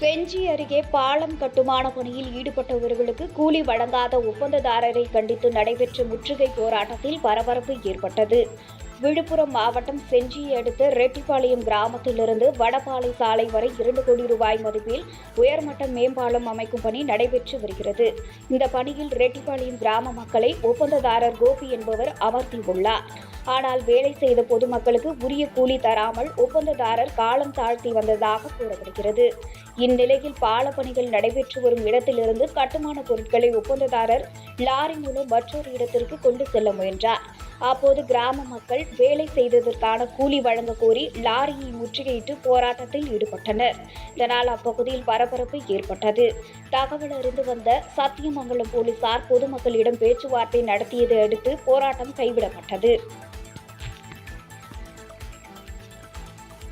செஞ்சி அருகே பாலம் கட்டுமான பணியில் ஈடுபட்டவர்களுக்கு கூலி வழங்காத ஒப்பந்ததாரரை கண்டித்து நடைபெற்ற முற்றுகை போராட்டத்தில் பரபரப்பு ஏற்பட்டது. விழுப்புரம் மாவட்டம் செஞ்சியை அடுத்த ரெட்டிப்பாளையம் கிராமத்திலிருந்து வடபாலை சாலை வரை இரண்டு கோடி ரூபாய் மதிப்பில் உயர்மட்ட மேம்பாலம் அமைக்கும் பணி நடைபெற்று வருகிறது. இந்த பணியில் ரெட்டிப்பாளையம் கிராம மக்களை ஒப்பந்ததாரர் கோபி என்பவர் அமர்த்தியுள்ளார். ஆனால் வேலை செய்த பொதுமக்களுக்கு உரிய கூலி தராமல் ஒப்பந்ததாரர் காலம் தாழ்த்தி வந்ததாக கூறப்படுகிறது. இந்நிலையில் பால பணிகள் நடைபெற்று வரும் இடத்திலிருந்து கட்டுமான பொருட்களை ஒப்பந்ததாரர் லாரி மூலம் மற்றொரு இடத்திற்கு கொண்டு செல்ல முயன்றார். அப்போது கிராம மக்கள் வேலை செய்ததற்கான கூலி வழங்க கோரி லாரியை முற்றுகையிட்டு போராட்டத்தில் ஈடுபட்டனர். இதனால் அப்பகுதியில் பரபரப்பு ஏற்பட்டது. தகவல் அறிந்து வந்த சத்தியமங்கலம் போலீசார் பொதுமக்களிடம் பேச்சுவார்த்தை நடத்தியதை அடுத்து போராட்டம் கைவிடப்பட்டது.